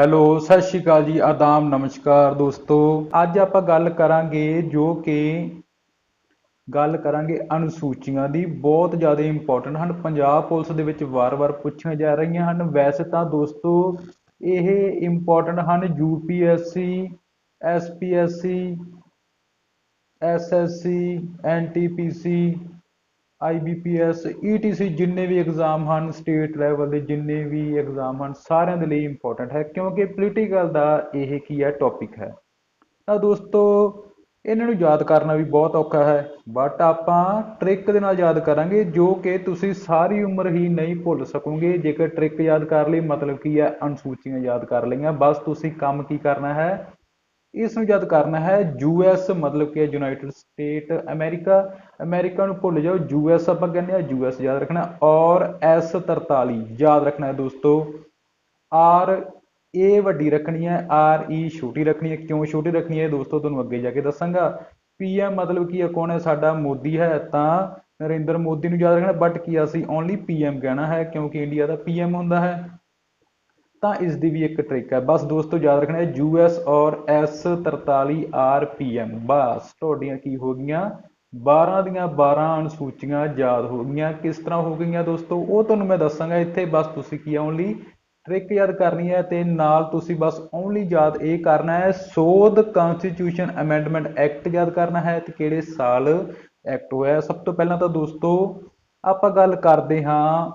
Hello, ਸਤਿ ਸ਼੍ਰੀ ਅਕਾਲ ਜੀ, ਆਦਾਮ, ਨਮਸਕਾਰ ਦੋਸਤੋ। ਅੱਜ ਆਪਾਂ ਗੱਲ ਕਰਾਂਗੇ ਜੋ ਕਿ ਗੱਲ ਕਰਾਂਗੇ ਅਨੁਸੂਚੀਆਂ ਦੀ, ਬਹੁਤ ਜ਼ਿਆਦਾ ਇੰਪੋਰਟੈਂਟ ਹਨ। ਪੰਜਾਬ ਪੁਲਿਸ ਦੇ ਵਿੱਚ ਵਾਰ-ਵਾਰ ਪੁੱਛੀਆਂ ਜਾ ਰਹੀਆਂ ਹਨ। ਵੈਸੇ ਤਾਂ ਦੋਸਤੋ, ਇਹ ਇੰਪੋਰਟੈਂਟ ਹਨ UPSC SPSC SSC NTPC IBPS ETC ਜਿੰਨੇ ਵੀ ਐਗਜ਼ਾਮ ਹਨ ਸਟੇਟ ਲੈਵਲ ਦੇ ਜਿੰਨੇ ਵੀ ਐਗਜ਼ਾਮ ਹਨ, ਸਾਰਿਆਂ ਦੇ ਲਈ ਇੰਪੋਰਟੈਂਟ ਹੈ, ਕਿਉਂਕਿ ਪੋਲੀਟੀਕਲ ਦਾ ਇਹ ਕੀ ਹੈ ਟੌਪਿਕ ਹੈ। ਤਾਂ ਦੋਸਤੋ, ਇਹਨਾਂ ਨੂੰ ਯਾਦ ਕਰਨਾ ਵੀ ਬਹੁਤ ਔਖਾ ਹੈ ਬਟ ਆਪਾਂ ਟ੍ਰਿਕ ਦੇ ਨਾਲ ਯਾਦ ਕਰਾਂਗੇ, ਜੋ ਕਿ ਤੁਸੀਂ ਸਾਰੀ ਉਮਰ ਹੀ ਨਹੀਂ ਭੁੱਲ ਸਕੋਗੇ। ਜੇਕਰ ਟ੍ਰਿਕ ਯਾਦ ਕਰ ਲਈ, ਮਤਲਬ ਕੀ ਹੈ ਅਨੁਸੂਚੀਆਂ ਯਾਦ ਕਰ ਲਈਆਂ। ਬਸ ਤੁਸੀਂ ਕੰਮ ਕੀ ਕਰਨਾ ਹੈ ਇਸ ਨੂੰ ਯਾਦ ਕਰਨਾ ਹੈ ਯੂ ਯੂਐਸ ਮਤਲਬ ਕਿ ਯੂਨਾਈਟਿਡ ਸਟੇਟ ਅਮਰੀਕਾ। ਅਮਰੀਕਾ ਨੂੰ ਭੁੱਲ ਜਾਓ, ਯੂ ਐਸ ਆਪਾਂ ਕਹਿੰਦੇ ਆ ਯੂਐਸ ਯਾਦ ਰੱਖਣਾ ਔਰ ਐਸ 43 ਯਾਦ ਰੱਖਣਾ ਹੈ ਦੋਸਤੋ। ਆਰ ਏ ਵੱਡੀ ਰੱਖਣੀ ਹੈ, ਆਰ ਈ ਛੋਟੀ ਰੱਖਣੀ ਹੈ। ਕਿਉਂ ਛੋਟੀ ਰੱਖਣੀ ਹੈ ਦੋਸਤੋ ਤੁਹਾਨੂੰ ਅੱਗੇ ਜਾ ਕੇ ਦੱਸਾਂਗਾ। ਪੀਐਮ ਮਤਲਬ ਕੀ ਹੈ, ਕੌਣ ਹੈ? ਸਾਡਾ ਮੋਦੀ ਹੈ, ਤਾਂ ਨਰਿੰਦਰ ਮੋਦੀ ਨੂੰ ਯਾਦ ਰੱਖਣਾ ਬਟ ਕੀ ਅਸੀਂ ਓਨਲੀ ਪੀਐਮ ਕਹਿਣਾ ਹੈ, ਕਿਉਂਕਿ ਇੰਡੀਆ ਦਾ ਪੀਐਮ ਹੁੰਦਾ ਹੈ। ਤਾਂ ਇਸ ਦੀ ਵੀ ਇੱਕ ਟ੍ਰਿਕ ਹੈ। ਬਸ ਦੋਸਤੋ, ਯਾਦ ਰੱਖਣਾ ਹੈ ਯੂਐਸ ਔਰ ਐਸ 43 ਆਰਪੀਐਮ ਬਸ, ਤੁਹਾਡੀਆਂ ਕੀ ਹੋ ਗਈਆਂ? 12 ਦੀਆਂ 12 ਅਨੁਸੂਚੀਆਂ ਯਾਦ ਹੋ ਗਈਆਂ। ਕਿਸ ਤਰ੍ਹਾਂ ਹੋ ਗਈਆਂ ਦੋਸਤੋ? ਉਹ ਤੁਹਾਨੂੰ ਮੈਂ ਦੱਸਾਂਗਾ ਇੱਥੇ। ਬਸ ਤੁਸੀਂ ਕੀ ਓਨਲੀ ਟ੍ਰਿਕ ਯਾਦ ਕਰਨੀ ਹੈ ਤੇ ਨਾਲ ਤੁਸੀਂ ਬਸ ਓਨਲੀ ਯਾਦ ਇਹ ਕਰਨਾ ਹੈ, ਸੋਧ ਕਨਸਟੀਟਿਊਸ਼ਨ ਅਮੈਂਡਮੈਂਟ ਐਕਟ ਯਾਦ ਕਰਨਾ ਹੈ ਤੇ ਕਿਹੜੇ ਸਾਲ ਐਕਟ ਹੋਇਆ। ਸਭ ਤੋਂ ਪਹਿਲਾਂ ਤਾਂ ਦੋਸਤੋ, ਆਪਾਂ ਗੱਲ ਕਰਦੇ ਹਾਂ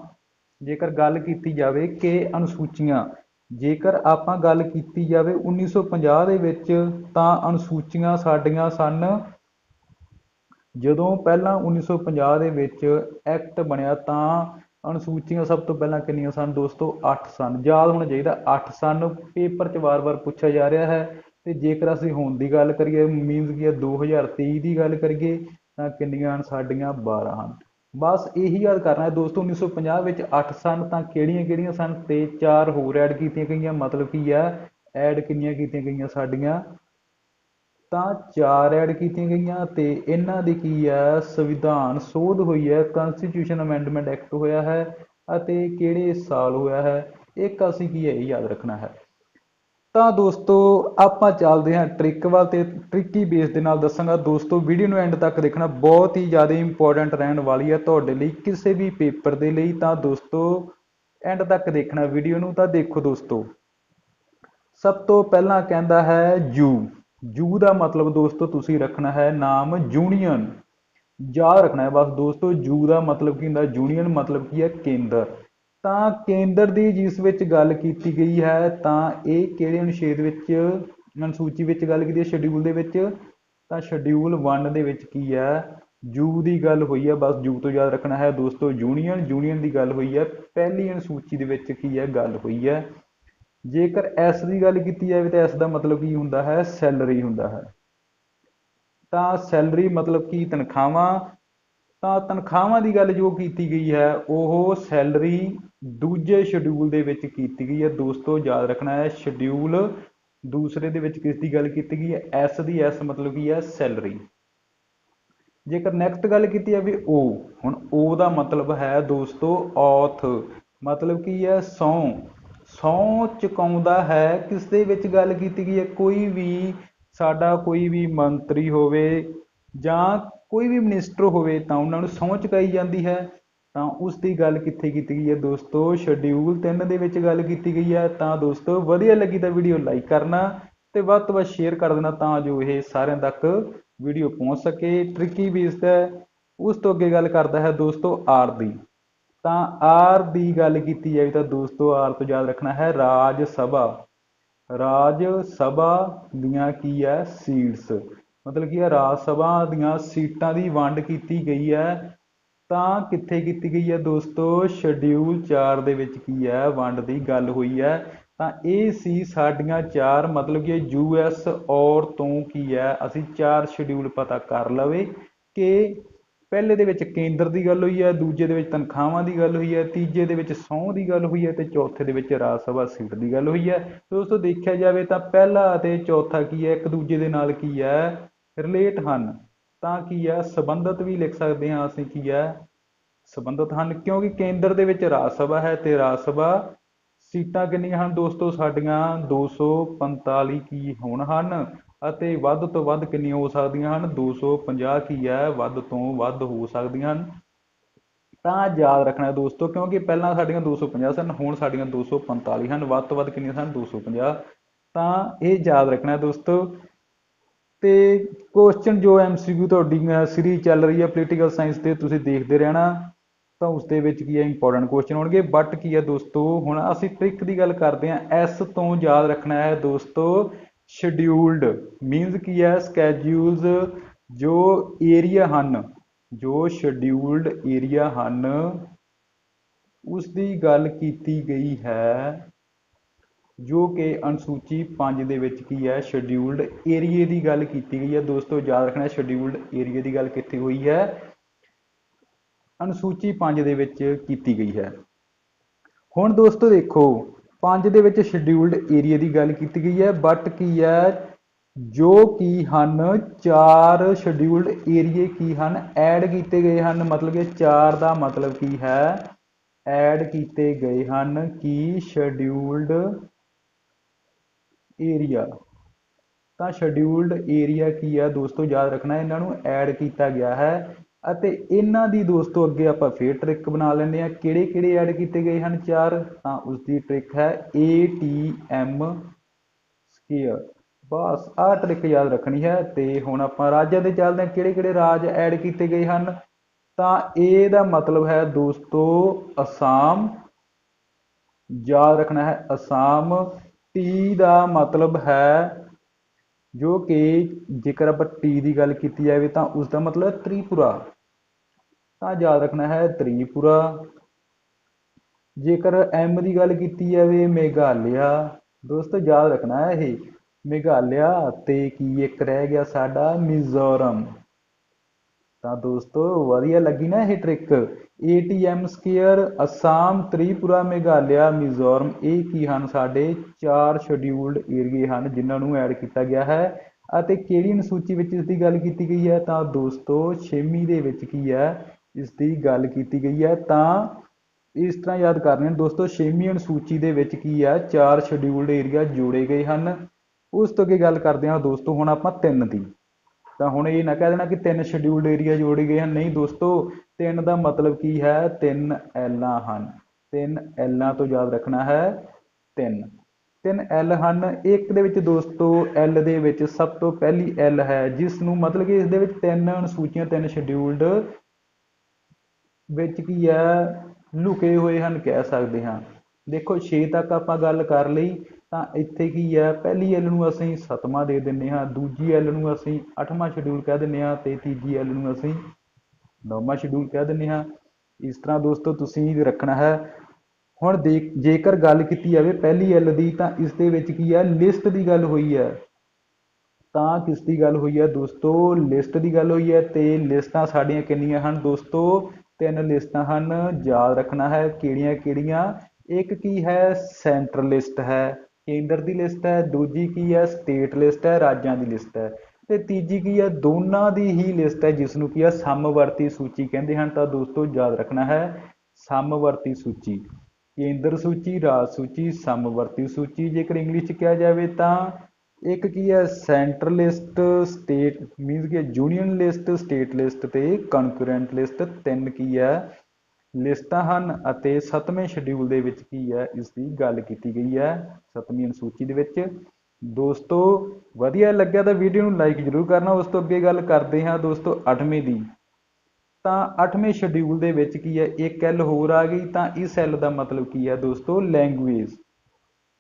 ਜੇਕਰ ਗੱਲ ਕੀਤੀ ਜਾਵੇ ਕਿ ਅਨੁਸੂਚੀਆਂ, ਜੇਕਰ ਆਪਾਂ ਗੱਲ ਕੀਤੀ ਜਾਵੇ 1950 ਦੇ ਵਿੱਚ ਤਾਂ ਅਨੁਸੂਚੀਆਂ ਸਾਡੀਆਂ ਸਨ। ਜਦੋਂ ਪਹਿਲਾਂ 1950 ਦੇ ਵਿੱਚ ਐਕਟ ਬਣਿਆ ਤਾਂ ਅਨੁਸੂਚੀਆਂ ਸਭ ਤੋਂ ਪਹਿਲਾਂ ਕਿੰਨੀਆਂ ਸਨ ਦੋਸਤੋ? 8 ਸਨ। ਯਾਦ ਹੋਣਾ ਚਾਹੀਦਾ 8 ਸਨ। ਪੇਪਰ 'ਚ ਵਾਰ-ਵਾਰ ਪੁੱਛਿਆ ਜਾ ਰਿਹਾ ਹੈ। ਤੇ ਜੇਕਰ ਅਸੀਂ ਹੁਣ ਦੀ ਗੱਲ ਕਰੀਏ ਮੀਨਸ ਕੀ ਹੈ? 2023 ਦੀ ਗੱਲ ਕਰੀਏ, ਤਾਂ ਕਿੰਨੀਆਂ ਹਨ? ਸਾਡੀਆਂ 12 ਹਨ। ਬਸ ਇਹੀ ਯਾਦ ਕਰਨਾ ਹੈ ਦੋਸਤੋ 1950 ਵਿੱਚ 8 ਸਨ ਤਾਂ ਕਿਹੜੀਆਂ-ਕਿਹੜੀਆਂ ਸਨ? ਤੇ ਚਾਰ ਹੋਰ ਐਡ ਕੀਤੀਆਂ ਗਈਆਂ, ਮਤਲਬ ਕੀ ਹੈ ਐਡ ਕਿੰਨੀਆਂ ਕੀਤੀਆਂ ਗਈਆਂ ਸਾਡੀਆਂ? ਤਾਂ ਚਾਰ ਐਡ ਕੀਤੀਆਂ ਗਈਆਂ ਤੇ ਇਹਨਾਂ ਦੀ ਕੀ ਹੈ, ਸੰਵਿਧਾਨ ਸੋਧ ਹੋਈ ਹੈ ਕਨਸਟੀਟਿਊਸ਼ਨ ਅਮੈਂਡਮੈਂਟ ਐਕਟ ਹੋਇਆ ਹੈ ਅਤੇ ਕਿਹੜੇ ਸਾਲ ਹੋਇਆ ਹੈ, ਇੱਕ ਅਸੀਂ ਕੀ ਹੈ, ਇਹ ਯਾਦ ਰੱਖਣਾ ਹੈ। ਤਾਂ ਦੋਸਤੋ, ਆਪਾਂ ਚੱਲਦੇ ਹਾਂ ਟ੍ਰਿਕ ਵੱਲ ਤੇ ਟ੍ਰਿਕੀ ਬੇਸ ਦੇ ਨਾਲ ਦੱਸਾਂਗਾ। ਦੋਸਤੋ ਵੀਡੀਓ ਨੂੰ ਐਂਡ ਤੱਕ ਦੇਖਣਾ ਬਹੁਤ ਹੀ ਜ਼ਿਆਦਾ ਇੰਪੋਰਟੈਂਟ ਰਹਿਣ ਵਾਲੀ ਹੈ ਤੁਹਾਡੇ ਲਈ, ਕਿਸੇ ਵੀ ਪੇਪਰ ਦੇ ਲਈ। ਤਾਂ ਦੋਸਤੋ ਐਂਡ ਤੱਕ ਦੇਖਣਾ ਵੀਡੀਓ ਨੂੰ, ਤਾਂ ਦੇਖੋ ਦੋਸਤੋ। ਸਭ ਤੋਂ ਪਹਿਲਾਂ ਕਹਿੰਦਾ ਹੈ ਯੂ। ਯੂ ਦਾ ਮਤਲਬ ਦੋਸਤੋ, ਤੁਸੀਂ ਰੱਖਣਾ ਹੈ ਨਾਮ ਯੂਨੀਅਨ ਯਾਦ ਰੱਖਣਾ ਹੈ ਬਸ ਦੋਸਤੋ, ਯੂ ਦਾ ਮਤਲਬ ਕੀ ਹੁੰਦਾ? ਯੂਨੀਅਨ ਮਤਲਬ ਕੀ ਹੈ ਕੇਂਦਰ। ਤਾਂ ਕੇਂਦਰ ਦੀ ਜਿਸ ਵਿੱਚ ਗੱਲ ਕੀਤੀ ਗਈ ਹੈ, ਤਾਂ ਇਹ ਕਿਹੜੇ ਅਨੁਛੇਦ ਵਿੱਚ ਅਨੁਸੂਚੀ ਵਿੱਚ ਗੱਲ ਕੀਤੀ ਹੈ ਸ਼ਡਿਊਲ ਦੇ ਵਿੱਚ? ਤਾਂ ਸ਼ਡਿਊਲ 1 ਦੇ ਵਿੱਚ ਕੀ ਹੈ? ਯੂ ਦੀ ਗੱਲ ਹੋਈ ਹੈ, ਬਸ ਯੂ ਤੋਂ ਯਾਦ ਰੱਖਣਾ ਹੈ ਦੋਸਤੋ ਯੂਨੀਅਨ ਯੂਨੀਅਨ ਦੀ ਗੱਲ ਹੋਈ ਹੈ, ਪਹਿਲੀ ਅਨੁਸੂਚੀ ਦੇ ਵਿੱਚ ਕੀ ਹੈ, ਗੱਲ ਹੋਈ ਹੈ। ਜੇਕਰ ਐਸ ਦੀ ਗੱਲ ਕੀਤੀ ਜਾਵੇ ਤਾਂ ਐਸ ਦਾ ਮਤਲਬ ਕੀ ਹੁੰਦਾ ਹੈ? ਸੈਲਰੀ ਹੁੰਦਾ ਹੈ। ਤਾਂ ਸੈਲਰੀ ਮਤਲਬ ਕੀ ਤਨਖਾਹਾਂ? ਤਾਂ ਤਨਖਾਹਾਂ ਦੀ ਗੱਲ ਜੋ ਕੀਤੀ ਗਈ ਹੈ, ਉਹ ਸੈਲਰੀ ਦੂਜੇ ਸ਼ਡਿਊਲ ਦੇ ਵਿੱਚ ਕੀਤੀ ਗਈ ਹੈ। ਦੋਸਤੋ, ਯਾਦ ਰੱਖਣਾ ਹੈ ਸ਼ਡਿਊਲ ਦੂਸਰੇ ਦੇ ਵਿੱਚ ਕਿਸ ਦੀ ਗੱਲ ਕੀਤੀ ਗਈ ਹੈ? ਐਸ ਦੀ ਐਸ ਮਤਲਬ ਕੀ ਹੈ? ਸੈਲਰੀ ਜੇਕਰ ਨੈਕਸਟ ਗੱਲ ਕੀਤੀ ਜਾਵੇ ਓ ਹੁਣ ਓ ਦਾ ਮਤਲਬ ਹੈ, ਦੋਸਤੋ ਔਥ ਮਤਲਬ ਕੀ ਹੈ? ਸੌ। ਸੌ ਚੁਕਾਉਂਦਾ ਹੈ ਕਿਸ ਦੇ ਵਿੱਚ ਗੱਲ ਕੀਤੀ ਗਈ ਹੈ? ਕੋਈ ਵੀ ਸਾਡਾ ਕੋਈ ਵੀ ਮੰਤਰੀ ਹੋਵੇ ਜਾਂ ਕੋਈ ਵੀ ਮਿਨਿਸਟਰ ਹੋਵੇ, ਤਾਂ ਉਹਨਾਂ ਨੂੰ ਸਹੁੰ ਚੁਕਾਈ ਜਾਂਦੀ ਹੈ। ਤਾਂ ਉਸ ਦੀ ਗੱਲ ਕਿੱਥੇ ਕੀਤੀ ਗਈ ਹੈ ਦੋਸਤੋ? ਸ਼ਡਿਊਲ 3 ਦੇ ਵਿੱਚ ਗੱਲ ਕੀਤੀ ਗਈ ਹੈ। ਤਾਂ ਦੋਸਤੋ, ਵਧੀਆ ਲੱਗੀ ਤਾਂ ਵੀਡੀਓ ਲਾਈਕ ਕਰਨਾ ਤੇ ਵੱਧ ਤੋਂ ਵੱਧ ਸ਼ੇਅਰ ਕਰ ਦੇਣਾ ਤਾਂ ਜੋ ਇਹ ਸਾਰਿਆਂ ਤੱਕ ਵੀਡੀਓ ਪਹੁੰਚ ਸਕੇ। ਟ੍ਰਿਕੀ ਬੇਸਡ ਹੈ। ਉਸ ਤੋਂ ਅੱਗੇ ਗੱਲ ਕਰਦਾ ਹੈ ਦੋਸਤੋ ਆਰ ਦੀ। ਤਾਂ ਆਰ ਦੀ ਗੱਲ ਕੀਤੀ ਜਾਵੇ ਤਾਂ ਦੋਸਤੋ ਆਰ ਤੋਂ ਯਾਦ ਰੱਖਣਾ ਹੈ ਰਾਜ ਸਭਾ। ਰਾਜ ਸਭਾ ਦੀਆਂ ਕੀ ਹੈ? ਸੀਟਸ ਮਤਲਬ ਕੀ ਹੈ ਰਾਜ ਸਭਾ ਦੀਆਂ ਸੀਟਾਂ ਦੀ ਵੰਡ ਕੀਤੀ ਗਈ ਹੈ। ਤਾਂ ਕਿੱਥੇ ਕੀਤੀ ਗਈ ਹੈ ਦੋਸਤੋ? ਸ਼ਡਿਊਲ 4 ਦੇ ਵਿੱਚ ਕੀ ਹੈ? ਵੰਡ ਦੀ ਗੱਲ ਹੋਈ ਹੈ। ਤਾਂ ਇਹ ਸੀ ਸਾਡੀਆਂ ਚਾਰ, ਮਤਲਬ ਕਿ ਯੂ ਯੂਐਸ ਔਰ ਤੋਂ ਕੀ ਹੈ? ਅਸੀਂ ਚਾਰ ਸ਼ਡਿਊਲ ਪਤਾ ਕਰ ਲਵੇ ਕਿ ਪਹਿਲੇ ਦੇ ਵਿੱਚ ਕੇਂਦਰ ਦੀ ਗੱਲ ਹੋਈ ਹੈ, ਦੂਜੇ ਦੇ ਵਿੱਚ ਤਨਖਾਹਾਂ ਦੀ ਗੱਲ ਹੋਈ ਹੈ, ਤੀਜੇ ਦੇ ਵਿੱਚ ਸਹੁੰ ਦੀ ਗੱਲ ਹੋਈ ਹੈ ਤੇ ਚੌਥੇ ਦੇ ਵਿੱਚ ਰਾਜ ਸਭਾ ਸੀਟ ਦੀ ਗੱਲ ਹੋਈ ਹੈ। ਦੋਸਤੋ, ਦੇਖਿਆ ਜਾਵੇ ਤਾਂ ਪਹਿਲਾ ਅਤੇ ਚੌਥਾ ਕੀ ਹੈ? ਇੱਕ ਦੂਜੇ ਦੇ ਨਾਲ ਕੀ ਹੈ? ਰਿਲੇਟ ਹਨ। ਤਾਂ ਕੀ ਹੈ? ਸੰਬੰਧਿਤ ਵੀ ਲਿਖ ਸਕਦੇ ਹਾਂ ਅਸੀਂ ਕੀ ਹੈ? ਸੰਬੰਧਿਤ ਹਨ ਕਿਉਂਕਿ ਕੇਂਦਰ ਦੇ ਵਿੱਚ ਰਾਜ ਸਭਾ ਹੈ ਤੇ ਰਾਜ ਸਭਾ ਸੀਟਾਂ ਕਿੰਨੀਆਂ ਹਨ ਦੋਸਤੋ? ਸਾਡੀਆਂ 245 ਕੀ ਹੋਣ ਹਨ ਅਤੇ ਵੱਧ ਤੋਂ ਵੱਧ ਕਿੰਨੀਆਂ ਹੋ ਸਕਦੀਆਂ ਹਨ? 250 ਕੀ ਹੈ? ਵੱਧ ਤੋਂ ਵੱਧ ਹੋ ਸਕਦੀਆਂ ਹਨ। ਤਾਂ ਯਾਦ ਰੱਖਣਾ ਦੋਸਤੋ ਕਿਉਂਕਿ ਪਹਿਲਾਂ ਸਾਡੀਆਂ 250 ਸਨ, ਹੁਣ ਸਾਡੀਆਂ 245 ਹਨ। ਵੱਧ ਤੋਂ ਵੱਧ ਕਿੰਨੀਆਂ ਸਨ? 250 ਤਾਂ ਇਹ ਯਾਦ ਰੱਖਣਾ ਦੋਸਤੋ ਤੇ ਕੁਐਸਚਨ ਜੋ ਐਮਸੀਕਿਊ ਤੁਹਾਡੀ ਸੀਰੀਜ਼ ਚੱਲ ਰਹੀ ਹੈ ਪੋਲੀਟੀਕਲ ਸਾਇੰਸ ਤੇ, ਤੁਸੀਂ ਦੇਖਦੇ ਰਹਿਣਾ। ਤਾਂ ਉਸ ਦੇ ਵਿੱਚ ਕੀ ਹੈ ਇੰਪੋਰਟੈਂਟ ਕੁਐਸਚਨ ਹੋਣਗੇ। ਬਟ ਕੀ ਹੈ ਦੋਸਤੋ, ਹੁਣ ਅਸੀਂ ਟ੍ਰਿਕ ਦੀ ਗੱਲ ਕਰਦੇ ਹਾਂ। ਐਸ ਤੋਂ ਯਾਦ ਰੱਖਣਾ ਹੈ ਦੋਸਤੋ ਸ਼ਡਿਊਲਡ ਮੀਨਸ ਕੀ ਹੈ ਸਕੇਡਿਊਲਸ ਜੋ ਏਰੀਆ ਹਨ, ਜੋ ਸ਼ਡਿਊਲਡ ਏਰੀਆ ਹਨ, ਉਸ ਦੀ ਗੱਲ ਕੀਤੀ ਗਈ ਹੈ ਜੋ ਕਿ ਅਨੁਸੂਚੀ 5 ਦੇ ਵਿੱਚ ਕੀ ਹੈ ਸ਼ਡਿਊਲਡ ਏਰੀਏ ਦੀ ਗੱਲ ਕੀਤੀ ਗਈ ਹੈ। ਦੋਸਤੋ, ਯਾਦ ਰੱਖਣਾ ਸ਼ਡਿਊਲਡ ਏਰੀਏ ਦੀ ਗੱਲ ਕਿੱਥੇ ਹੋਈ ਹੈ? ਅਨੁਸੂਚੀ 5 ਦੇ ਵਿੱਚ ਕੀਤੀ ਗਈ ਹੈ। ਹੁਣ ਦੋਸਤੋ ਦੇਖੋ 5 ਦੇ ਵਿੱਚ ਸ਼ਡਿਊਲਡ ਏਰੀਏ ਦੀ ਗੱਲ ਕੀਤੀ ਗਈ ਹੈ ਬਟ ਕੀ ਹੈ, ਜੋ ਕੀ ਹਨ, ਚਾਰ ਸ਼ਡਿਊਲਡ ਏਰੀਏ ਕੀ ਹਨ ਐਡ ਕੀਤੇ ਗਏ ਹਨ, ਮਤਲਬ ਕਿ ਚਾਰ ਦਾ ਮਤਲਬ ਕੀ ਹੈ ਐਡ ਕੀਤੇ ਗਏ ਹਨ ਕੀ ਸ਼ਡਿਊਲਡ ਏਰੀਆ ਤਾਂ ਸ਼ਡਿਊਲਡ ਏਰੀਆ ਕੀ ਹੈ ਦੋਸਤੋ, ਯਾਦ ਰੱਖਣਾ, ਇਹਨਾਂ ਨੂੰ ਐਡ ਕੀਤਾ ਗਿਆ ਹੈ। ਅਤੇ ਇਹਨਾਂ ਦੀ ਦੋਸਤੋ, ਅੱਗੇ ਆਪਾਂ ਫੇਰ ਟ੍ਰਿਕ ਬਣਾ ਲੈਂਦੇ ਆ ਕਿਹੜੇ ਕਿਹੜੇ ਐਡ ਕੀਤੇ ਗਏ ਹਨ ਚਾਰ? ਤਾਂ ਉਸ ਦੀ ਟ੍ਰਿਕ ਹੈ ATM ਸਕੁਅਰ ਬਸ, ਆਹ ਟ੍ਰਿਕ ਯਾਦ ਰੱਖਣੀ ਹੈ। ਤੇ ਹੁਣ ਆਪਾਂ ਰਾਜਾਂ ਦੇ ਚੱਲਦੇ ਹਾਂ। ਕਿਹੜੇ ਕਿਹੜੇ ਰਾਜ ਐਡ ਕੀਤੇ ਗਏ ਹਨ? ਤਾਂ A ਦਾ ਮਤਲਬ ਹੈ ਦੋਸਤੋ, ਅਸਾਮ। ਯਾਦ ਰੱਖਣਾ ਹੈ, ਅਸਾਮ। ਟੀ ਦਾ ਮਤਲਬ ਹੈ ਜੋ ਕਿ ਜੇਕਰ ਆਪਾਂ ਟੀ ਦੀ ਗੱਲ ਕੀਤੀ ਜਾਵੇ ਤਾਂ ਉਸ ਦਾ ਮਤਲਬ ਤ੍ਰਿਪੁਰਾ। ਤਾਂ ਯਾਦ ਰੱਖਣਾ ਹੈ ਤ੍ਰਿਪੁਰਾ। ਜੇਕਰ ਐਮ ਦੀ ਗੱਲ ਕੀਤੀ ਜਾਵੇ ਮੇਘਾਲਿਆ, ਦੋਸਤੋ ਯਾਦ ਰੱਖਣਾ ਹੈ ਇਹ, ਮੇਘਾਲਿਆ ਤੇ ਕੀ ਇੱਕ ਰਹਿ ਗਿਆ ਸਾਡਾ ਮਿਜ਼ੋਰਮ। ਤਾਂ ਦੋਸਤੋ ਵਧੀਆ ਲੱਗੀ ਨਾ ਇਹ trick ATM square Assam Tripura Meghalaya Mizoram ਇਹ ਕੀ ਹਨ ਸਾਡੇ ਚਾਰ ਸ਼ਡਿਊਲਡ ਏਰੀਏ ਹਨ ਜਿਨ੍ਹਾਂ ਨੂੰ ਐਡ ਕੀਤਾ ਗਿਆ ਹੈ ਅਤੇ ਕਿਹੜੀ ਅਨੁਸੂਚੀ ਵਿੱਚ ਇਸ ਦੀ ਗੱਲ ਕੀਤੀ ਗਈ ਹੈ? ਤਾਂ ਦੋਸਤੋ 6ਵੀਂ ਦੇ ਵਿੱਚ ਕੀ ਹੈ? ਇਸ ਦੀ ਗੱਲ ਕੀਤੀ ਗਈ ਹੈ। ਤਾਂ ਇਸ ਤਰ੍ਹਾਂ ਯਾਦ ਕਰਨੇ ਦੋਸਤੋ 6ਵੀਂ ਅਨੁਸੂਚੀ ਦੇ ਵਿੱਚ ਕੀ ਹੈ? ਚਾਰ ਸ਼ਡਿਊਲਡ ਏਰੀਆ ਜੋੜੇ ਗਏ ਹਨ। ਉਸ ਤੋਂ ਅੱਗੇ ਗੱਲ ਕਰਦੇ ਹਾਂ ਦੋਸਤੋ, ਹੁਣ ਆਪਾਂ ਤਿੰਨ ਦੀ। ਤਾਂ ਹੁਣ ਇਹ ਨਾ ਕਹਿ ਦੇਣਾ ਕਿ ਤਿੰਨ ਸ਼ਡਿਊਲਡ ਏਰੀਆ ਜੋੜੇ ਗਏ ਹਨ। ਨਹੀਂ ਦੋਸਤੋ, ਤਿੰਨ ਦਾ ਮਤਲਬ ਕੀ ਹੈ? ਤਿੰਨ ਐਲਾਂ ਹਨ। ਤਿੰਨ ਐਲਾਂ ਤੋਂ ਯਾਦ ਰੱਖਣਾ ਹੈ ਤਿੰਨ। ਤਿੰਨ ਐਲ ਹਨ। ਇੱਕ ਦੇ ਵਿੱਚ ਦੋਸਤੋ ਐਲ ਦੇ ਵਿੱਚ ਸਭ ਤੋਂ ਪਹਿਲੀ ਐਲ ਹੈ ਜਿਸ ਨੂੰ ਮਤਲਬ ਕਿ ਇਸ ਦੇ ਵਿੱਚ ਤਿੰਨ ਅਨੁਸੂਚੀਆਂ, ਤਿੰਨ ਸ਼ਡਿਊਲਡ ਵਿੱਚ ਕੀ ਹੈ? ਲੁਕੇ ਹੋਏ ਹਨ, ਕਹਿ ਸਕਦੇ ਹਾਂ। ਦੇਖੋ 6 ਤੱਕ ਆਪਾਂ ਗੱਲ ਕਰ ਲਈ। ਤਾਂ ਇੱਥੇ ਕੀ ਹੈ ਪਹਿਲੀ ਐਲ ਨੂੰ ਅਸੀਂ ਸਤਵਾਂ ਦੇ ਦਿੰਨੇ ਹਾਂ, ਦੂਜੀ ਐਲ ਨੂੰ ਅਸੀਂ ਅੱਠਵਾਂ ਸ਼ਡਿਊਲ ਕਹਿ ਦਿੰਨੇ ਹਾਂ ਤੇ ਤੀਜੀ ਐਲ ਨੂੰ ਅਸੀਂ ਨੌਵਾਂ ਸ਼ਡਿਊਲ ਕਹਿ ਦਿੰਨੇ ਹਾਂ। ਇਸ ਤਰ੍ਹਾਂ ਦੋਸਤੋ ਤੁਸੀਂ ਰੱਖਣਾ ਹੈ। ਹੁਣ ਦੇਖ, ਜੇਕਰ ਗੱਲ ਕੀਤੀ ਜਾਵੇ ਪਹਿਲੀ ਐਲ ਦੀ ਤਾਂ ਇਸ ਦੇ ਵਿੱਚ ਕੀ ਹੈ ਲਿਸਟ ਦੀ ਗੱਲ ਹੋਈ ਹੈ ਤਾਂ ਕਿਸ ਦੀ ਗੱਲ ਹੋਈ ਹੈ ਦੋਸਤੋ? ਲਿਸਟ ਦੀ ਗੱਲ ਹੋਈ ਹੈ ਤੇ ਲਿਸਟਾਂ ਸਾਡੀਆਂ ਕਿੰਨੀਆਂ ਹਨ ਦੋਸਤੋ? ਤਿੰਨ ਲਿਸਟਾਂ ਹਨ, ਯਾਦ ਰੱਖਣਾ ਹੈ ਕਿਹੜੀਆਂ ਕਿਹੜੀਆਂ ਇੱਕ ਕੀ ਹੈ? ਸੈਂਟਰ ਲਿਸਟ ਹੈ। ਕੇਂਦਰ ਦੀ ਲਿਸਟ ਹੈ, ਦੂਜੀ ਕੀ ਹੈ, ਸਟੇਟ ਲਿਸਟ ਹੈ, ਰਾਜਾਂ ਦੀ ਲਿਸਟ ਹੈ। ਤੇ ਤੀਜੀ ਕੀ ਹੈ, ਦੋਨਾਂ ਦੀ ਹੀ ਲਿਸਟ ਹੈ ਜਿਸ ਨੂੰ ਕੀ ਹੈ, ਸਮਵਰਤੀ ਸੂਚੀ ਕਹਿੰਦੇ ਹਨ। ਤਾਂ ਦੋਸਤੋ, ਯਾਦ ਰੱਖਣਾ ਹੈ, ਸਮਵਰਤੀ ਸੂਚੀ। ਕੇਂਦਰ ਸੂਚੀ, ਰਾਜ ਸੂਚੀ, ਸਮਵਰਤੀ ਸੂਚੀ ਜੇਕਰ ਇੰਗਲਿਸ਼ ਚ ਕਿਹਾ ਜਾਵੇ ਤਾਂ ਇੱਕ ਕੀ ਹੈ, ਸੈਂਟਰ ਲਿਸਟ, ਸਟੇਟ ਮੀਨਸ ਕਿ ਯੂਨੀਅਨ ਲਿਸਟ, ਸਟੇਟ ਲਿਸਟ ਤੇ ਕੰਕਰੈਂਟ ਲਿਸਟ। ਤਿੰਨ ਕੀ ਹੈ ਲਿਸਟਾਂ ਹਨ ਅਤੇ ਸੱਤਵੇਂ ਸ਼ਡਿਊਲ ਦੇ ਵਿੱਚ ਕੀ ਹੈ, ਇਸ ਦੀ ਗੱਲ ਕੀਤੀ ਗਈ ਹੈ ਸੱਤਵੀਂ ਅਨੁਸੂਚੀ ਦੇ ਵਿੱਚ। ਦੋਸਤੋ, ਵਧੀਆ ਲੱਗਿਆ ਤਾਂ ਵੀਡੀਓ ਨੂੰ ਲਾਈਕ ਜ਼ਰੂਰ ਕਰਨਾ, ਉਸ ਤੋਂ ਅੱਗੇ ਗੱਲ ਕਰਦੇ ਹਾਂ ਦੋਸਤੋ 8ਵੀਂ ਦੀ। ਤਾਂ 8ਵੇਂ ਸ਼ਡਿਊਲ ਦੇ ਵਿੱਚ ਕੀ ਹੈ, ਇੱਕ ਐਲ ਹੋਰ ਆ ਗਈ, ਤਾਂ ਇਸ ਐਲ ਦਾ ਮਤਲਬ ਕੀ ਹੈ ਦੋਸਤੋ ਲੈਂਗੁਏਜ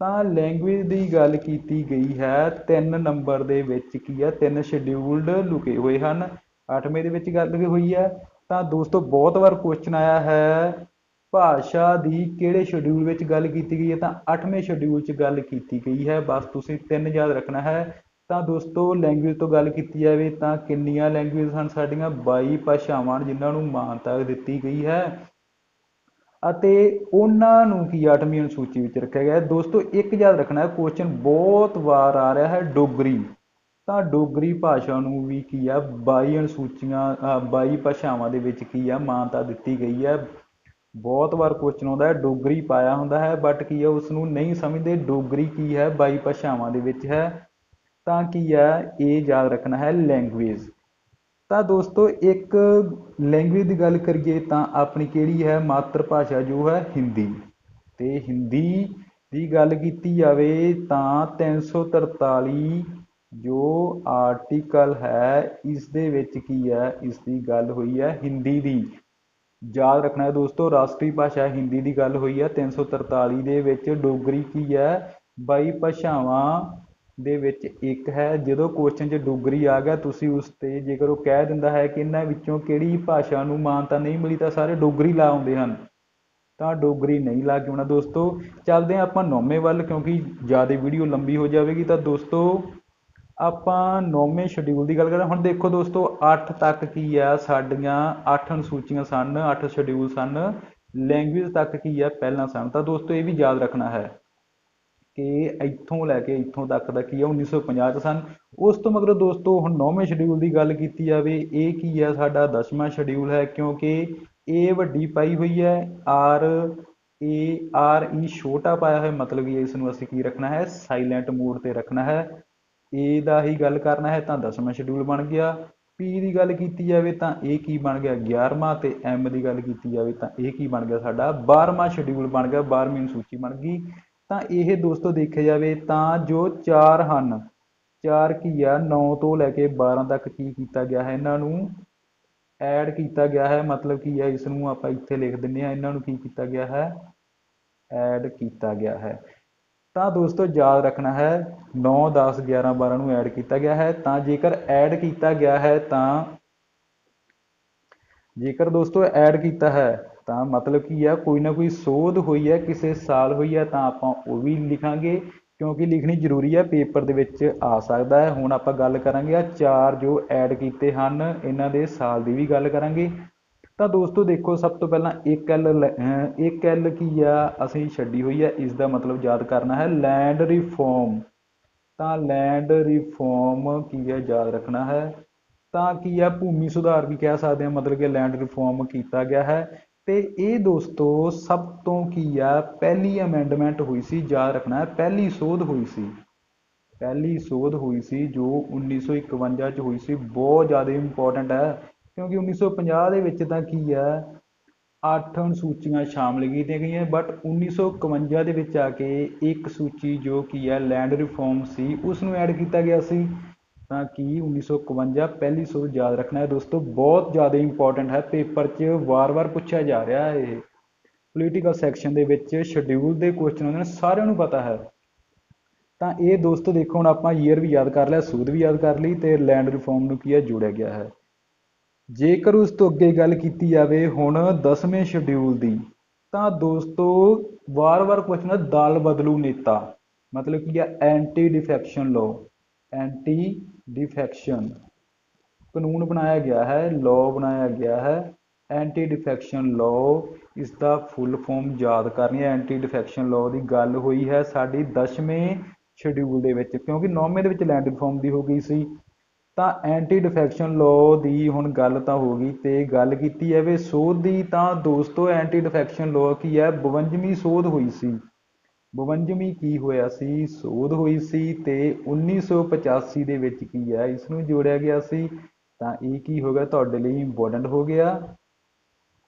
ਤਾਂ ਲੈਂਗੁਏਜ ਦੀ ਗੱਲ ਕੀਤੀ ਗਈ ਹੈ, ਤਿੰਨ ਨੰਬਰ ਦੇ ਵਿੱਚ ਕੀ ਹੈ, ਤਿੰਨ ਸ਼ਡਿਊਲਡ ਲੁਕੇ ਹੋਏ ਹਨ। 8ਵੇਂ ਦੇ ਵਿੱਚ ਗੱਲ ਹੋਈ ਹੈ ਤਾਂ ਦੋਸਤੋ, ਬਹੁਤ ਵਾਰ ਕੁਐਸਚਨ ਆਇਆ ਹੈ, ਭਾਸ਼ਾ ਦੀ ਕਿਹੜੇ ਸ਼ਡਿਊਲ ਵਿੱਚ ਗੱਲ ਕੀਤੀ ਗਈ ਹੈ? ਤਾਂ 8ਵੇਂ ਸ਼ਡਿਊਲ 'ਚ ਗੱਲ ਕੀਤੀ ਗਈ ਹੈ। ਬਸ ਤੁਸੀਂ ਤਿੰਨ ਯਾਦ ਰੱਖਣਾ ਹੈ। ਤਾਂ ਦੋਸਤੋ ਲੈਂਗੁਏਜ ਤੋਂ ਗੱਲ ਕੀਤੀ ਜਾਵੇ ਤਾਂ ਕਿੰਨੀਆਂ ਲੈਂਗੁਏਜ ਹਨ ਸਾਡੀਆਂ? 22 ਭਾਸ਼ਾਵਾਂ ਜਿਨ੍ਹਾਂ ਨੂੰ ਮਾਨਤਾ ਦਿੱਤੀ ਗਈ ਹੈ। ਅਤੇ ਉਹਨਾਂ ਨੂੰ ਕੀ 8ਵੀਂ ਅਨੁਸੂਚੀ ਵਿੱਚ ਰੱਖਿਆ ਗਿਆ ਹੈ? ਦੋਸਤੋ, ਇੱਕ ਯਾਦ ਰੱਖਣਾ ਹੈ ਕੁਐਸਚਨ ਬਹੁਤ ਵਾਰ ਆ ਰਿਹਾ ਹੈ, ਡੋਗਰੀ। ਤਾਂ ਡੋਗਰੀ ਭਾਸ਼ਾ ਨੂੰ ਵੀ ਕੀ ਆ, ਬਾਈ ਅਨੁਸੂਚੀਆਂ ਬਾਈ ਭਾਸ਼ਾਵਾਂ ਦੇ ਵਿੱਚ ਕੀ ਆ, ਮਾਨਤਾ ਦਿੱਤੀ ਗਈ ਹੈ ਬਹੁਤ ਵਾਰ ਕੁਐਸਚਨ ਆਉਂਦਾ ਹੈ, ਡੋਗਰੀ ਪਾਇਆ ਹੁੰਦਾ ਹੈ ਬਟ ਕੀ ਹੈ ਉਸ ਨੂੰ ਨਹੀਂ ਸਮਝਦੇ, ਡੋਗਰੀ ਕੀ ਹੈ, ਬਾਈ ਭਾਸ਼ਾਵਾਂ ਦੇ ਵਿੱਚ ਹੈ। ਤਾਂ ਕੀ ਹੈ ਇਹ ਯਾਦ ਰੱਖਣਾ ਹੈ ਲੈਂਗੁਏਜ ਤਾਂ ਦੋਸਤੋ, ਇੱਕ ਲੈਂਗੁਏਜ ਦੀ ਗੱਲ ਕਰੀਏ ਤਾਂ ਆਪਣੀ ਕਿਹੜੀ ਹੈ, ਮਾਤਰ ਭਾਸ਼ਾ ਜੋ ਹੈ, ਹਿੰਦੀ। ਤੇ ਹਿੰਦੀ ਦੀ ਗੱਲ ਕੀਤੀ ਜਾਵੇ ਤਾਂ 343 ਜੋ ਆਰਟੀਕਲ ਹੈ ਇਸ ਦੇ ਵਿੱਚ ਕੀ ਹੈ ਇਸ ਦੀ ਗੱਲ ਹੋਈ ਹੈ ਹਿੰਦੀ ਦੀ। ਯਾਦ ਰੱਖਣਾ ਹੈ ਦੋਸਤੋ, ਰਾਸ਼ਟਰੀ ਭਾਸ਼ਾ ਹਿੰਦੀ ਦੀ ਗੱਲ ਹੋਈ ਹੈ। 343 ਦੇ ਵਿੱਚ ਡੋਗਰੀ ਕੀ ਹੈ? 22 ਭਾਸ਼ਾਵਾਂ ਦੇ ਵਿੱਚ ਇੱਕ ਹੈ। ਜਦੋਂ ਕੁਐਸਚਨ 'ਚ ਡੋਗਰੀ ਆ ਗਿਆ, ਤੁਸੀਂ ਉਸ ਤੇ ਜੇਕਰ ਉਹ ਕਹਿ ਦਿੰਦਾ ਹੈ ਕਿ ਇਹਨਾਂ ਵਿੱਚੋਂ ਕਿਹੜੀ ਭਾਸ਼ਾ ਨੂੰ ਮਾਨਤਾ ਨਹੀਂ ਮਿਲੀ, ਤਾਂ ਸਾਰੇ ਡੋਗਰੀ ਲਾ ਆਉਂਦੇ ਹਨ। ਤਾਂ ਡੋਗਰੀ ਨਹੀਂ ਲਾ ਕੇ ਆਉਣਾ ਦੋਸਤੋ, ਚੱਲਦੇ ਹਾਂ ਆਪਾਂ ਨੌਵੇਂ ਵੱਲ, ਕਿਉਂਕਿ ਜ਼ਿਆਦਾ ਵੀਡੀਓ ਲੰਬੀ ਹੋ ਜਾਵੇਗੀ। ਤਾਂ ਦੋਸਤੋ ਆਪਾਂ ਨੌਵੇਂ ਸ਼ਡਿਊਲ ਦੀ ਗੱਲ ਕਰਾਂ। ਹੁਣ ਦੇਖੋ ਦੋਸਤੋ 8 ਤੱਕ ਕੀ ਆ? ਸਾਡੀਆਂ 8 ਅਨੁਸੂਚੀਆਂ ਸਨ 8 ਸ਼ਡਿਊਲ ਸਨ। ਲੈਂਗੁਏਜ ਤੱਕ ਕੀ ਆ? ਪਹਿਲਾਂ ਸਨ। ਤਾਂ ਦੋਸਤੋ, ਇਹ ਵੀ ਯਾਦ ਰੱਖਣਾ ਹੈ ਕਿ ਇੱਥੋਂ ਲੈ ਕੇ ਇੱਥੋਂ ਤੱਕ ਦਾ ਕੀ ਆ? 1950 ਚ ਸਨ। ਉਸ ਤੋਂ ਮਗਰੋਂ ਦੋਸਤੋ, ਹੁਣ ਨੌਵੇਂ ਸ਼ਡਿਊਲ ਦੀ ਗੱਲ ਕੀਤੀ ਜਾਵੇ, ਇਹ ਕੀ ਆ? ਸਾਡਾ ਦਸਵਾਂ ਸ਼ਡਿਊਲ ਹੈ, ਕਿਉਂਕਿ ਇਹ ਵੱਡੀ ਪਾਈ ਹੋਈ ਹੈ ਆਰ ਏ ਆਰ ਈ ਛੋਟਾ ਪਾਇਆ ਹੋਇਆ। ਮਤਲਬ ਕਿ ਇਸ ਨੂੰ ਅਸੀਂ ਕੀ ਰੱਖਣਾ ਹੈ? ਸਾਇਲੈਂਟ ਮੋਡ ਤੇ ਰੱਖਣਾ ਹੈ। ਏ ਦਾ ਹੀ ਗੱਲ ਕਰਨਾ ਹੈ ਤਾਂ ਦਸਵਾਂ ਸ਼ਡਿਊਲ ਬਣ ਗਿਆ। ਪੀ ਦੀ ਗੱਲ ਕੀਤੀ ਜਾਵੇ ਤਾਂ ਇਹ ਕੀ ਬਣ ਗਿਆ? 11ਵਾਂ ਤੇ ਐਮ ਦੀ ਗੱਲ ਕੀਤੀ ਜਾਵੇ ਤਾਂ ਇਹ ਕੀ ਬਣ ਗਿਆ? ਸਾਡਾ 12ਵਾਂ ਸ਼ਡਿਊਲ ਬਣ ਗਿਆ 12ਵੀਂ ਸੂਚੀ ਬਣ ਗਈ। ਤਾਂ ਇਹ ਦੋਸਤੋ ਦੇਖਿਆ ਜਾਵੇ ਤਾਂ ਜੋ ਚਾਰ ਹਨ, ਚਾਰ ਕੀ ਆ? 9 ਤੋਂ ਲੈ ਕੇ 12 ਤੱਕ ਕੀ ਕੀਤਾ ਗਿਆ ਹੈ? ਇਹਨਾਂ ਨੂੰ ਐਡ ਕੀਤਾ ਗਿਆ ਹੈ। ਮਤਲਬ ਕੀ ਹੈ ਇਸ ਨੂੰ ਆਪਾਂ ਇੱਥੇ ਲਿਖ ਦਿੰਦੇ ਹਾਂ। ਇਹਨਾਂ ਨੂੰ ਕੀ ਕੀਤਾ ਗਿਆ ਹੈ? ਐਡ ਕੀਤਾ ਗਿਆ ਹੈ। ਤਾਂ ਦੋਸਤੋ ਯਾਦ ਰੱਖਣਾ ਹੈ 9 10 11 12 ਨੂੰ ਐਡ ਕੀਤਾ ਗਿਆ ਹੈ, ਤਾਂ ਜੇਕਰ ਐਡ ਕੀਤਾ ਗਿਆ ਹੈ ਤਾਂ ਜੇਕਰ ਦੋਸਤੋ ਐਡ ਕੀਤਾ ਹੈ, ਤਾਂ ਮਤਲਬ ਕੀ ਹੈ ਕੋਈ ਨਾ ਕੋਈ ਸੋਧ ਹੋਈ ਹੈ, ਕਿਸੇ ਸਾਲ ਹੋਈ ਹੈ, ਤਾਂ ਆਪਾਂ ਉਹ ਵੀ ਲਿਖਾਂਗੇ, ਕਿਉਂਕਿ ਲਿਖਣੀ ਜ਼ਰੂਰੀ ਹੈ, ਪੇਪਰ ਦੇ ਵਿੱਚ ਆ ਸਕਦਾ ਹੈ। ਹੁਣ ਆਪਾਂ ਗੱਲ ਕਰਾਂਗੇ ਆ ਚਾਰ ਜੋ ਐਡ ਕੀਤੇ ਹਨ, ਇਹਨਾਂ ਦੇ ਸਾਲ ਦੀ ਵੀ ਗੱਲ ਕਰਾਂਗੇ। ਤਾਂ ਦੋਸਤੋ ਦੇਖੋ, ਸਭ ਤੋਂ ਪਹਿਲਾਂ 1L 1L ਕੀ ਆ ਅਸੀਂ ਛੱਡੀ ਹੋਈ ਹੈ ਇਸ ਦਾ ਮਤਲਬ ਯਾਦ ਕਰਨਾ ਹੈ ਲੈਂਡ ਰਿਫਾਰਮ ਤਾਂ ਲੈਂਡ ਰਿਫਾਰਮ ਕੀ ਹੈ? ਯਾਦ ਰੱਖਣਾ ਹੈ। ਤਾਂ ਕੀ ਆ? ਭੂਮੀ ਸੁਧਾਰ ਵੀ ਕਹਿ ਸਕਦੇ ਹਾਂ, ਮਤਲਬ ਕਿ ਲੈਂਡ ਰਿਫਾਰਮ ਕੀਤਾ ਗਿਆ ਹੈ। ਤੇ ਇਹ ਦੋਸਤੋ ਸਭ ਤੋਂ ਕੀ ਆ? ਪਹਿਲੀ ਅਮੈਂਡਮੈਂਟ ਹੋਈ ਸੀ, ਯਾਦ ਰੱਖਣਾ ਹੈ, ਪਹਿਲੀ ਸੋਧ ਹੋਈ ਸੀ। ਪਹਿਲੀ ਸੋਧ ਹੋਈ ਸੀ ਜੋ 1951 ਚ ਹੋਈ ਸੀ। ਬਹੁਤ ਜ਼ਿਆਦਾ ਇੰਪੋਰਟੈਂਟ ਹੈ। ਕਿਉਂਕਿ 1950 ਦੇ ਵਿੱਚ ਤਾਂ ਕੀ ਹੈ ਅੱਠ ਅਨੁਸੂਚੀਆਂ ਸ਼ਾਮਲ ਕੀਤੀਆਂ ਗਈਆਂ ਬਟ 1951 ਦੇ ਵਿੱਚ ਆ ਕੇ ਇੱਕ ਸੂਚੀ ਜੋ ਕੀ ਹੈ ਲੈਂਡ ਰਿਫਾਰਮ ਸੀ ਉਸ ਨੂੰ ਐਡ ਕੀਤਾ ਗਿਆ ਸੀ। ਤਾਂ ਕੀ 1951 ਪਹਿਲੀ ਸੋਧ ਯਾਦ ਰੱਖਣਾ ਹੈ ਦੋਸਤੋ, ਬਹੁਤ ਜ਼ਿਆਦਾ ਇੰਪੋਰਟੈਂਟ ਹੈ, ਪੇਪਰ 'ਚ ਵਾਰ-ਵਾਰ ਪੁੱਛਿਆ ਜਾ ਰਿਹਾ ਹੈ। ਇਹ ਪੋਲੀਟੀਕਲ ਸੈਕਸ਼ਨ ਦੇ ਵਿੱਚ ਸ਼ਡਿਊਲ ਦੇ ਕੁਐਸਚਨ ਹੁੰਦੇ ਨੇ, ਸਾਰਿਆਂ ਨੂੰ ਪਤਾ ਹੈ। ਤਾਂ ਇਹ ਦੋਸਤੋ ਦੇਖੋ, ਹੁਣ ਆਪਾਂ ਈਅਰ ਵੀ ਯਾਦ ਕਰ ਲਿਆ ਸੂਦ ਵੀ ਯਾਦ ਕਰ ਲਈ ਤੇ ਲੈਂਡ ਰਿਫਾਰਮ ਨੂੰ ਕੀ ਹੈ ਜੋੜਿਆ ਗਿਆ ਹੈ। ਜੇਕਰ ਉਸ ਤੋਂ ਅੱਗੇ ਗੱਲ ਕੀਤੀ ਜਾਵੇ ਹੁਣ 10ਵੇਂ ਸ਼ਡਿਊਲ ਦੀ, ਤਾਂ ਦੋਸਤੋ ਵਾਰ-ਵਾਰ ਕੁਐਸਚਨ ਹੈ ਦਲ ਬਦਲੂ ਨੇਤਾ। ਮਤਲਬ ਕੀ ਆ anti defection law anti defection ਕਾਨੂੰਨ ਬਣਾਇਆ ਗਿਆ ਹੈ ਲਾਅ ਬਣਾਇਆ ਗਿਆ ਹੈ ਐਂਟੀ ਡਿਫੈਕਸ਼ਨ ਲਾਅ ਇਸ ਦਾ ਫੁੱਲ ਫਾਰਮ ਯਾਦ ਕਰਨੀ ਹੈ। ਐਂਟੀ ਡਿਫੈਕਸ਼ਨ ਲਾਅ ਦੀ ਗੱਲ ਹੋਈ ਹੈ ਸਾਡੀ 10ਵੇਂ ਸ਼ਡਿਊਲ ਦੇ ਵਿੱਚ, ਕਿਉਂਕਿ 9ਵੇਂ ਦੇ ਵਿੱਚ ਲੈਂਡ ਰਿਫਾਰਮ ਦੀ ਹੋ ਗਈ ਸੀ। ਤਾਂ ਐਂਟੀ ਡਿਫੈਕਸ਼ਨ ਲਾਅ ਦੀ ਹੁਣ ਗੱਲ ਤਾਂ ਹੋ ਗਈ ਤੇ ਗੱਲ ਕੀਤੀ ਜਾਵੇ ਸੋਧ ਦੀ, ਤਾਂ ਦੋਸਤੋ ਐਂਟੀ ਡਿਫੈਕਸ਼ਨ ਲਾਅ ਕੀ ਹੈ 52ਵੀਂ ਸੋਧ ਹੋਈ ਸੀ। 52ਵੀਂ ਕੀ ਹੋਇਆ ਸੀ? ਸੋਧ ਹੋਈ ਸੀ ਤੇ 1985 ਦੇ ਵਿੱਚ ਕੀ ਹੈ ਇਸ ਨੂੰ ਜੋੜਿਆ ਗਿਆ ਸੀ। ਤਾਂ ਇਹ ਕੀ ਹੋ ਗਿਆ? ਤੁਹਾਡੇ ਲਈ ਇੰਪੋਰਟੈਂਟ ਹੋ ਗਿਆ।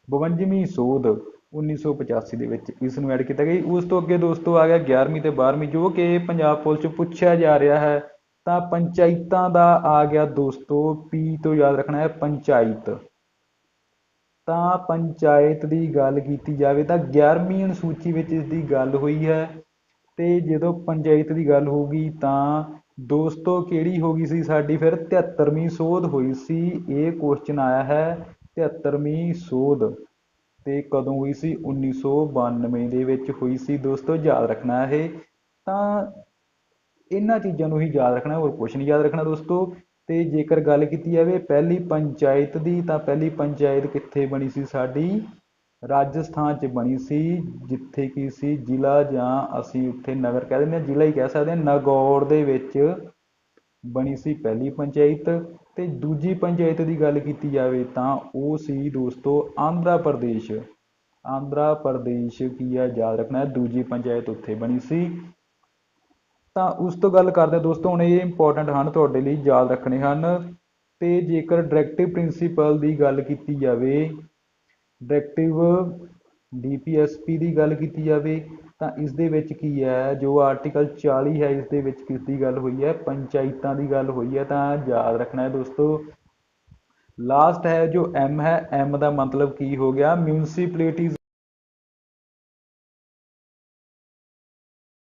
52ਵੀਂ ਸੋਧ 1985 ਦੇ ਵਿੱਚ ਇਸ ਨੂੰ ਐਡ ਕੀਤਾ ਗਿਆ। ਉਸ ਤੋਂ ਅੱਗੇ ਦੋਸਤੋ ਆ ਗਿਆ 11ਵੀਂ ਤੇ 12ਵੀਂ ਜੋ ਕਿ ਪੰਜਾਬ ਪੁਲਿਸ ਚ ਪੁੱਛਿਆ ਜਾ ਰਿਹਾ ਹੈ। ਤਾਂ ਪੰਚਾਇਤਾਂ ਦਾ ਆ ਗਿਆ ਦੋਸਤੋ, ਪੀ ਤੋਂ ਯਾਦ ਰੱਖਣਾ ਹੈ ਪੰਚਾਇਤ। ਤਾਂ ਪੰਚਾਇਤ ਦੀ ਗੱਲ ਕੀਤੀ ਜਾਵੇ ਤਾਂ 11ਵੀਂ ਅਨੁਸੂਚੀ ਵਿੱਚ ਇਸ ਦੀ ਗੱਲ ਹੋਈ ਹੈ ਤੇ ਜਦੋਂ ਪੰਚਾਇਤ ਦੀ ਗੱਲ ਹੋਊਗੀ ਤਾਂ ਦੋਸਤੋ ਕਿਹੜੀ ਹੋ ਗਈ ਸੀ ਸਾਡੀ ਫਿਰ? 73ਵੀਂ ਸੋਧ ਹੋਈ ਸੀ, ਇਹ ਕੁਐਸਚਨ ਆਇਆ ਹੈ 73ਵੀਂ ਸੋਧ। ਤੇ ਕਦੋਂ ਹੋਈ ਸੀ? 1992 ਦੇ ਵਿੱਚ ਹੋਈ ਸੀ ਦੋਸਤੋ, ਯਾਦ ਰੱਖਣਾ ਇਹ। ਤਾਂ ਇਹਨਾਂ ਚੀਜ਼ਾਂ ਨੂੰ ਹੀ ਯਾਦ ਰੱਖਣਾ ਹੋਰ ਕੁਝ ਨਹੀਂ ਯਾਦ ਰੱਖਣਾ ਦੋਸਤੋ। ਤੇ ਜੇਕਰ ਗੱਲ ਕੀਤੀ ਜਾਵੇ ਪਹਿਲੀ ਪੰਚਾਇਤ ਦੀ, ਤਾਂ ਪਹਿਲੀ ਪੰਚਾਇਤ ਕਿੱਥੇ ਬਣੀ ਸੀ ਸਾਡੀ? ਰਾਜਸਥਾਨ 'ਚ ਬਣੀ ਸੀ, ਜਿੱਥੇ ਕੀ ਸੀ? ਜ਼ਿਲ੍ਹਾ ਜਾਂ ਅਸੀਂ ਉੱਥੇ ਨਗਰ ਕਹਿ ਦਿੰਦੇ ਹਾਂ, ਜ਼ਿਲ੍ਹਾ ਹੀ ਕਹਿ ਸਕਦੇ ਹਾਂ। ਨਾਗੌਰ ਦੇ ਵਿੱਚ ਬਣੀ ਸੀ ਪਹਿਲੀ ਪੰਚਾਇਤ। ਤੇ ਦੂਜੀ ਪੰਚਾਇਤ ਦੀ ਗੱਲ ਕੀਤੀ ਜਾਵੇ, ਤਾਂ ਉਹ ਸੀ ਦੋਸਤੋ ਆਂਧਰਾ ਪ੍ਰਦੇਸ਼। ਆਂਧਰਾ ਪ੍ਰਦੇਸ਼ ਕੀ ਹੈ? ਯਾਦ ਰੱਖਣਾ ਹੈ, ਦੂਜੀ ਪੰਚਾਇਤ ਉੱਥੇ ਬਣੀ ਸੀ। ਤਾਂ ਉਸ ਤੋਂ ਗੱਲ ਕਰਦੇ ਹਾਂ। ਦੋਸਤੋ, ਹੁਣ ਇਹ ਇੰਪੋਰਟੈਂਟ ਹਨ, ਤੁਹਾਡੇ ਲਈ ਯਾਦ ਰੱਖਣੇ ਹਨ। ਤੇ ਜੇਕਰ ਡਾਇਰੈਕਟਿਵ ਪ੍ਰਿੰਸੀਪਲ ਦੀ ਗੱਲ ਕੀਤੀ ਜਾਵੇ ਡਾਇਰੈਕਟਿਵ ਡੀਪੀਐਸਪੀ ਦੀ ਗੱਲ ਕੀਤੀ ਜਾਵੇ, ਤਾਂ ਇਸ ਦੇ ਵਿੱਚ ਕੀ ਹੈ? ਜੋ ਆਰਟੀਕਲ 40 ਹੈ, ਇਸ ਦੇ ਵਿੱਚ ਕਿਸ ਦੀ ਗੱਲ ਹੋਈ ਹੈ? ਪੰਚਾਇਤਾਂ ਦੀ ਗੱਲ ਹੋਈ ਹੈ, ਤਾਂ ਯਾਦ ਰੱਖਣਾ ਹੈ ਦੋਸਤੋ। ਲਾਸਟ ਹੈ ਜੋ ਐਮ ਹੈ ਐਮ ਦਾ ਮਤਲਬ ਕੀ ਹੋ ਗਿਆ? ਮਿਊਨਿਸਪੈਲਿਟੀਜ਼